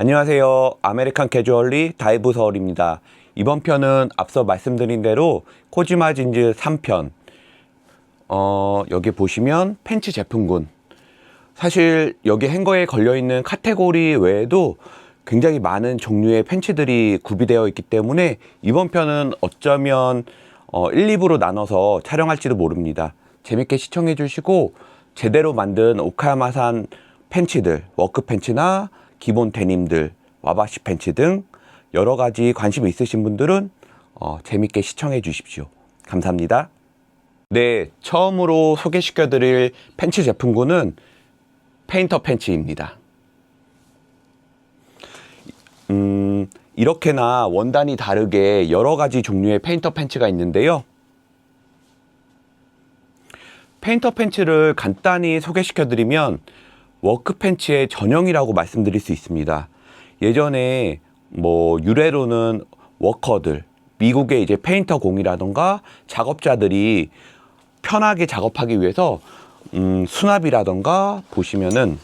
안녕하세요. 아메리칸 캐주얼리 다이브 서울입니다. 이번 편은 앞서 말씀드린 대로 코지마 진즈 3편. 어, 여기 보시면 팬츠 제품군. 사실 여기 행거에 걸려 있는 카테고리 외에도 굉장히 많은 종류의 팬츠들이 구비되어 있기 때문에 이번 편은 어쩌면 어, 1, 2부로 나눠서 촬영할지도 모릅니다. 재밌게 시청해 주시고 제대로 만든 오카야마산 팬츠들, 워크 팬츠나 기본 데님들, 와바시 팬츠 등 여러 가지 관심 있으신 분들은 어, 재밌게 시청해 주십시오. 감사합니다. 네, 처음으로 소개시켜 드릴 팬츠 제품군은 페인터 팬츠입니다. 음, 이렇게나 원단이 다르게 여러 가지 종류의 페인터 팬츠가 있는데요. 페인터 팬츠를 간단히 소개시켜 드리면 워크 팬츠의 전형이라고 말씀드릴 수 있습니다. 예전에 뭐 유래로는 워커들, 미국의 이제 페인터 공이라던가 작업자들이 편하게 작업하기 위해서 음, 수납이라던가 보시면은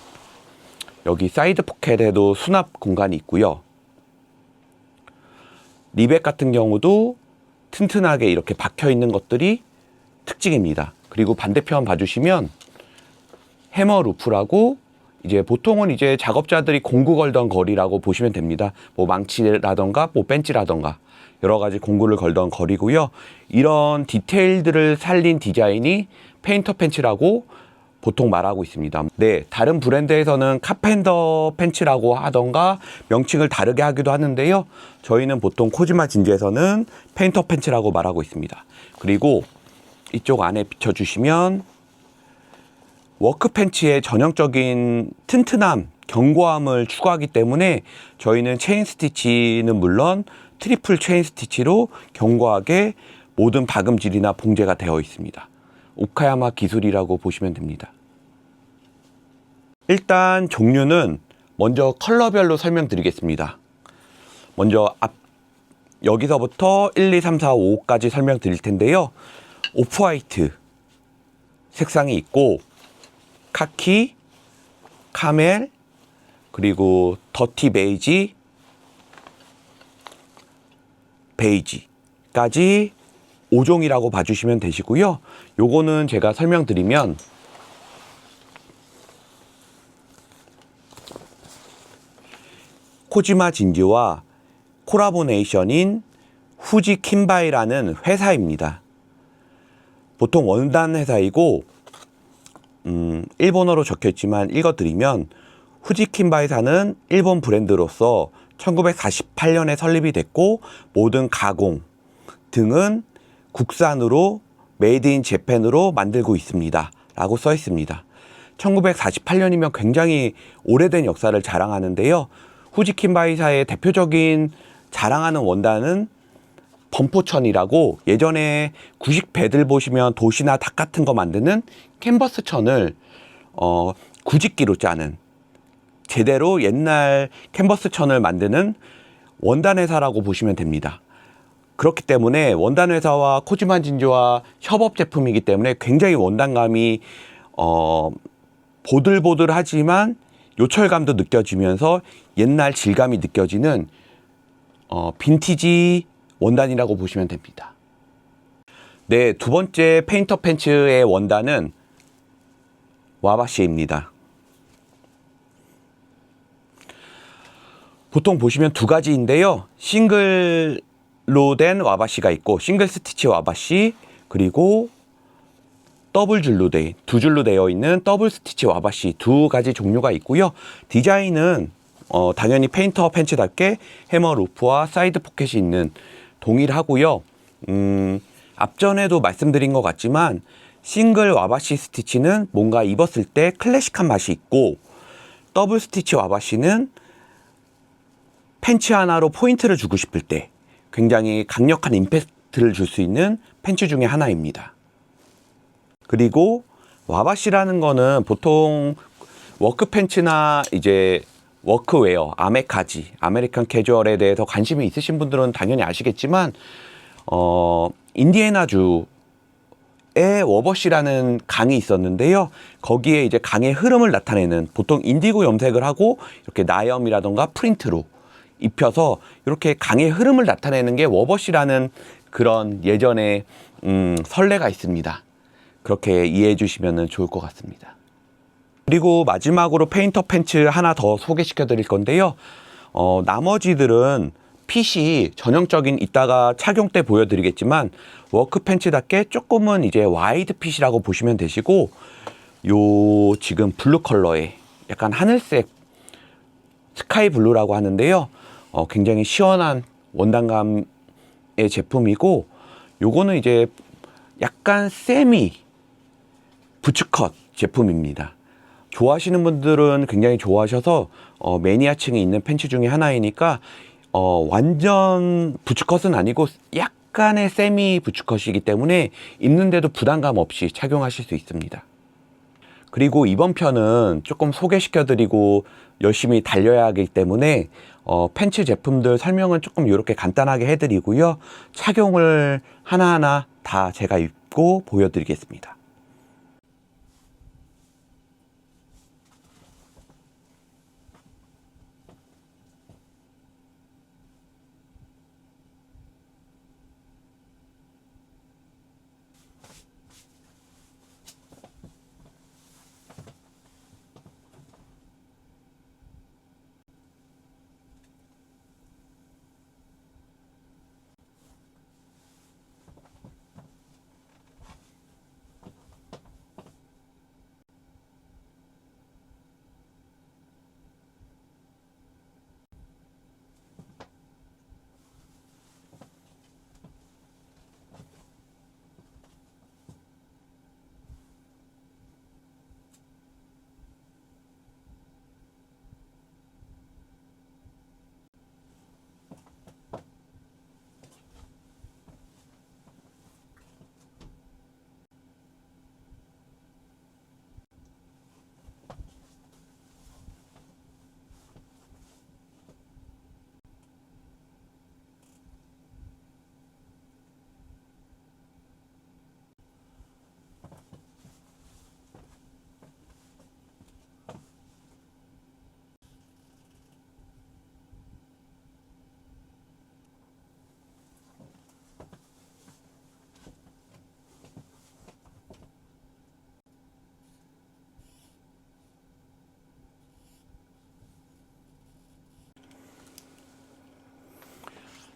여기 사이드 포켓에도 수납 공간이 있고요. 리백 같은 경우도 튼튼하게 이렇게 박혀 있는 것들이 특징입니다. 그리고 반대편 봐주시면 해머 루프라고 이제 보통은 이제 작업자들이 공구 걸던 거리라고 보시면 됩니다. 뭐 망치라던가 뭐 벤치라던가 여러 가지 공구를 걸던 거리고요. 이런 디테일들을 살린 디자인이 페인터 팬츠라고 보통 말하고 있습니다. 네, 다른 브랜드에서는 카펜더 팬츠라고 하던가 명칭을 다르게 하기도 하는데요. 저희는 보통 코지마 진주에서는 페인터 팬츠라고 말하고 있습니다. 그리고 이쪽 안에 비춰주시면 워크 팬츠의 전형적인 튼튼함, 견고함을 추구하기 때문에 저희는 체인 스티치는 물론 트리플 체인 스티치로 견고하게 모든 박음질이나 봉제가 되어 있습니다. 오카야마 기술이라고 보시면 됩니다. 일단 종류는 먼저 컬러별로 설명드리겠습니다. 먼저 앞 여기서부터 1, 2, 3, 4, 5까지 설명드릴 텐데요. 오프 화이트 색상이 있고 카키, 카멜, 그리고 더티 베이지, 베이지까지 5종이라고 봐주시면 되시고요. 요거는 제가 설명드리면 코지마 진지와 콜라보네이션인 후지 킴바이라는 회사입니다. 보통 원단 회사이고 음, 일본어로 적혀 있지만 읽어드리면 후지킨바이사는 일본 브랜드로서 1948년에 설립이 됐고 모든 가공 등은 국산으로 메이드 인 재팬으로 만들고 있습니다. 라고 써 있습니다. 1948년이면 굉장히 오래된 역사를 자랑하는데요. 후지킨바이사의 대표적인 자랑하는 원단은 범포천이라고 예전에 구식 배들 보시면 도시나 닭 같은 거 만드는 캔버스 천을 어, 구직기로 짜는 제대로 옛날 캔버스 천을 만드는 원단 회사라고 보시면 됩니다. 그렇기 때문에 원단 회사와 코지만 진주와 협업 제품이기 때문에 굉장히 원단감이 어, 보들보들하지만 요철감도 느껴지면서 옛날 질감이 느껴지는 어, 빈티지 원단이라고 보시면 됩니다. 네, 두 번째 페인터 팬츠의 원단은 와바시입니다. 보통 보시면 두 가지인데요. 싱글로 된 와바시가 있고 싱글 스티치 와바시 그리고 더블 줄로 돼, 두 줄로 되어 있는 더블 스티치 와바시 두 가지 종류가 있고요. 디자인은 어, 당연히 페인터 팬츠답게 해머 루프와 사이드 포켓이 있는 동일하고요. 음, 앞전에도 말씀드린 것 같지만 싱글 와바시 스티치는 뭔가 입었을 때 클래식한 맛이 있고 더블 스티치 와바시는 팬츠 하나로 포인트를 주고 싶을 때 굉장히 강력한 임팩트를 줄 수 있는 팬츠 중에 하나입니다. 그리고 와바시라는 거는 보통 워크 팬츠나 이제 워크웨어, 아메카지, 아메리칸 캐주얼에 대해서 관심이 있으신 분들은 당연히 아시겠지만 어, 인디애나주 워버시라는 강이 있었는데요. 거기에 이제 강의 흐름을 나타내는 보통 인디고 염색을 하고 이렇게 나염이라던가 프린트로 입혀서 이렇게 강의 흐름을 나타내는 게 워버시라는 그런 예전에 음, 선례가 있습니다. 그렇게 이해해 주시면 좋을 것 같습니다. 그리고 마지막으로 페인터 팬츠 하나 더 소개시켜 드릴 건데요. 어, 나머지들은 핏이 전형적인 이따가 착용 때 보여드리겠지만 워크 팬츠답게 조금은 이제 와이드 핏이라고 보시면 되시고 요 지금 블루 컬러의 약간 하늘색 스카이 블루라고 하는데요. 어, 굉장히 시원한 원단감의 제품이고 요거는 이제 약간 세미 부츠컷 제품입니다. 좋아하시는 분들은 굉장히 좋아하셔서 어, 매니아층이 있는 팬츠 중에 하나이니까 어, 완전 부츠컷은 아니고 약간의 세미 부츠컷이기 때문에 입는데도 부담감 없이 착용하실 수 있습니다. 그리고 이번 편은 조금 소개시켜드리고 열심히 달려야 하기 때문에 어, 팬츠 제품들 설명은 조금 이렇게 간단하게 해드리고요. 착용을 하나하나 다 제가 입고 보여드리겠습니다.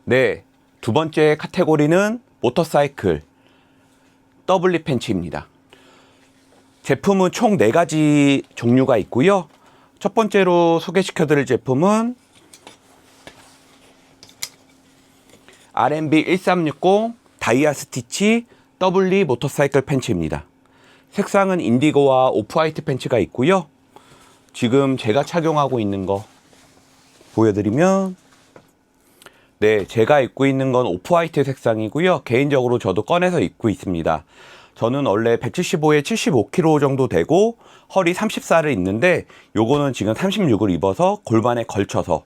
네, 두 번째 카테고리는 모터사이클 더블리 팬츠입니다. 제품은 총 네가지 종류가 있고요. 첫 번째로 소개시켜 드릴 제품은 R&B 1360 다이아 스티치 더블리 모터사이클 팬츠입니다. 색상은 인디고와 오프화이트 팬츠가 있고요. 지금 제가 착용하고 있는 거 보여드리면 네, 제가 입고 있는 건 오프화이트 색상이고요. 개인적으로 저도 꺼내서 입고 있습니다. 저는 원래 175에 75kg 정도 되고 허리 34를 입는데 요거는 지금 36을 입어서 골반에 걸쳐서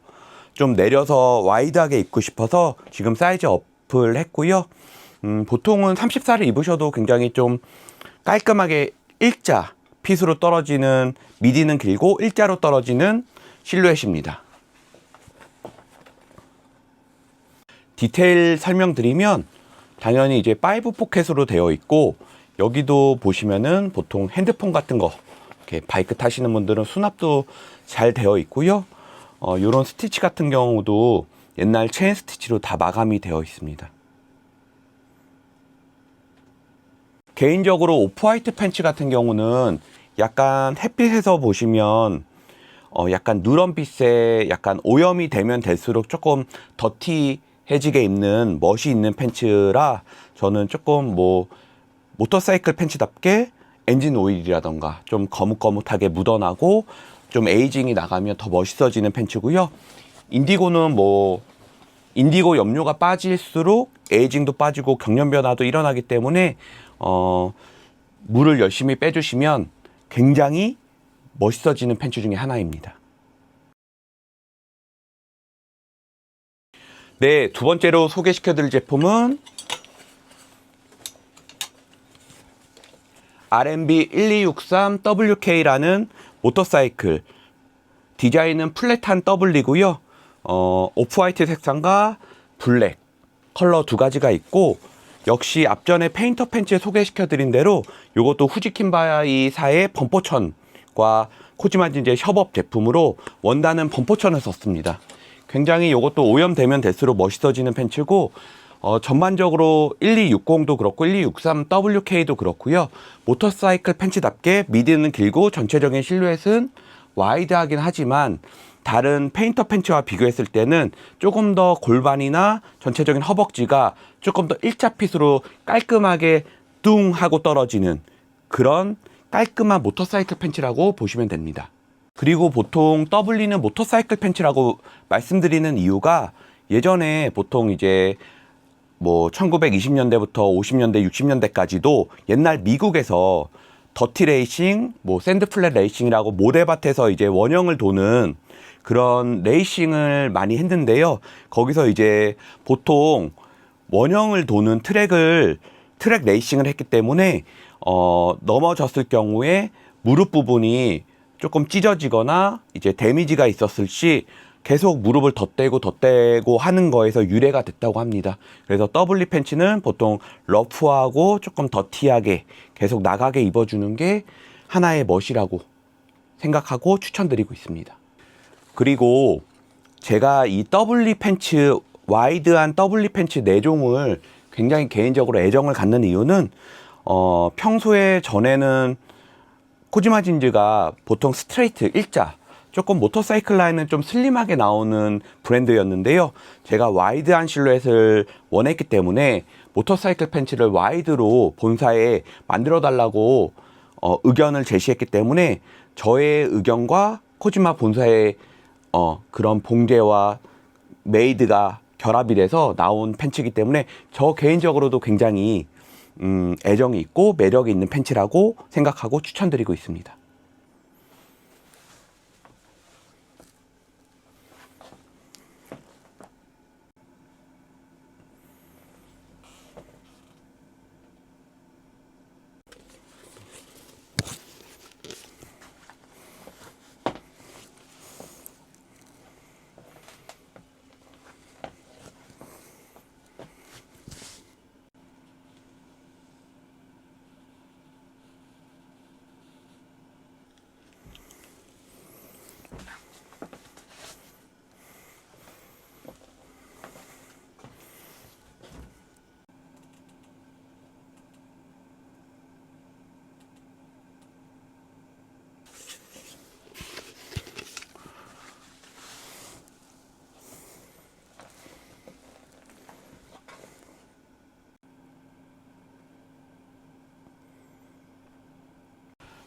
좀 내려서 와이드하게 입고 싶어서 지금 사이즈 업을 했고요. 음, 보통은 34를 입으셔도 굉장히 좀 깔끔하게 일자 핏으로 떨어지는 미디는 길고 일자로 떨어지는 실루엣입니다. 디테일 설명드리면 당연히 이제 파이브 포켓으로 되어 있고 여기도 보시면은 보통 핸드폰 같은 거 이렇게 바이크 타시는 분들은 수납도 잘 되어 있고요. 어, 요런 스티치 같은 경우도 옛날 체인 스티치로 다 마감이 되어 있습니다. 개인적으로 오프화이트 팬츠 같은 경우는 약간 햇빛에서 보시면 어 약간 누런빛에 약간 오염이 되면 될수록 조금 더티 해지게 입는 멋이 있는 팬츠라 저는 조금 뭐 모터사이클 팬츠답게 엔진 오일이라던가 좀 거뭇거뭇하게 묻어나고 좀 에이징이 나가면 더 멋있어지는 팬츠고요. 인디고는 뭐 인디고 염료가 빠질수록 에이징도 빠지고 경련 변화도 일어나기 때문에 어, 물을 열심히 빼주시면 굉장히 멋있어지는 팬츠 중에 하나입니다. 네, 두 번째로 소개시켜 드릴 제품은 RMB 1263WK라는 모터사이클 디자인은 플랫한 더블이고요. 어, 오프화이트 색상과 블랙 컬러 두 가지가 있고 역시 앞전에 페인터 팬츠 소개시켜 드린 대로 이것도 후지킨바이사의 범퍼천과 코지마진제 협업 제품으로 원단은 범퍼천을 썼습니다. 굉장히 이것도 오염되면 될수록 멋있어지는 팬츠고 어, 전반적으로 1260도 그렇고 1263WK도 그렇고요. 모터사이클 팬츠답게 미드는 길고 전체적인 실루엣은 와이드하긴 하지만 다른 페인터 팬츠와 비교했을 때는 조금 더 골반이나 전체적인 허벅지가 조금 더 일자핏으로 깔끔하게 뚱 하고 떨어지는 그런 깔끔한 모터사이클 팬츠라고 보시면 됩니다. 그리고 보통 더블리는 모터사이클 팬츠라고 말씀드리는 이유가 예전에 보통 이제 뭐 1920년대부터 50년대, 60년대까지도 옛날 미국에서 더티 레이싱, 뭐 샌드 플랫 레이싱이라고 모래밭에서 이제 원형을 도는 그런 레이싱을 많이 했는데요. 거기서 이제 보통 원형을 도는 트랙을 트랙 레이싱을 했기 때문에 어 넘어졌을 경우에 무릎 부분이 조금 찢어지거나 이제 데미지가 있었을 시 계속 무릎을 덧대고 덧대고 하는 거에서 유래가 됐다고 합니다. 그래서 더블리 팬츠는 보통 러프하고 조금 더티하게 계속 나가게 입어주는 게 하나의 멋이라고 생각하고 추천드리고 있습니다. 그리고 제가 이 더블리 팬츠 와이드한 더블리 팬츠 네 종을 굉장히 개인적으로 애정을 갖는 이유는 어 평소에 전에는 코지마 진즈가 보통 스트레이트 일자 조금 모터사이클 라인은 좀 슬림하게 나오는 브랜드였는데요. 제가 와이드한 실루엣을 원했기 때문에 모터사이클 팬츠를 와이드로 본사에 만들어 달라고 어, 의견을 제시했기 때문에 저의 의견과 코지마 본사의 어, 그런 봉제와 메이드가 결합이 돼서 나온 팬츠이기 때문에 저 개인적으로도 굉장히 음, 애정이 있고 매력이 있는 팬츠라고 생각하고 추천드리고 있습니다.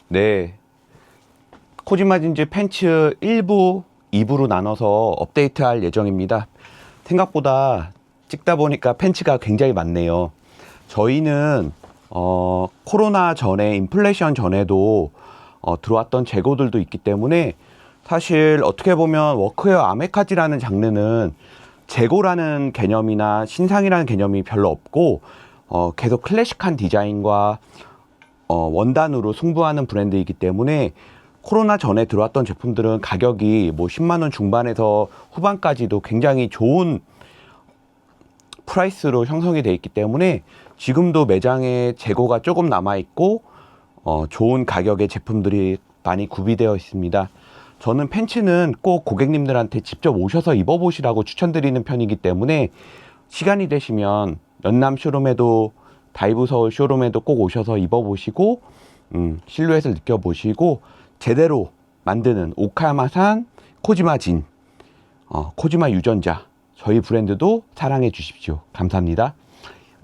네. 코지마 진즈 팬츠 1부, 2부로 나눠서 업데이트할 예정입니다. 생각보다 찍다 보니까 팬츠가 굉장히 많네요. 저희는 어, 코로나 전에 인플레이션 전에도 어, 들어왔던 재고들도 있기 때문에 사실 어떻게 보면 워크웨어 아메카지라는 장르는 재고라는 개념이나 신상이라는 개념이 별로 없고 어, 계속 클래식한 디자인과 어, 원단으로 승부하는 브랜드이기 때문에 코로나 전에 들어왔던 제품들은 가격이 뭐 10만 원 중반에서 후반까지도 굉장히 좋은 프라이스로 형성이 돼 있기 때문에 지금도 매장에 재고가 조금 남아 있고 어, 좋은 가격의 제품들이 많이 구비되어 있습니다. 저는 팬츠는 꼭 고객님들한테 직접 오셔서 입어보시라고 추천드리는 편이기 때문에 시간이 되시면 연남 쇼룸에도 다이브 서울 쇼룸에도 꼭 오셔서 입어보시고 음, 실루엣을 느껴보시고 제대로 만드는 오카야마산 코지마 진 어, 코지마 유전자 저희 브랜드도 사랑해 주십시오. 감사합니다.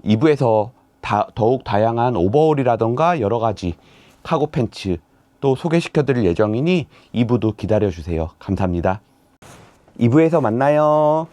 2부에서 다, 더욱 다양한 오버홀이라던가 여러 가지 카고 팬츠 또 소개시켜 드릴 예정이니 2부도 기다려 주세요. 감사합니다. 2부에서 만나요.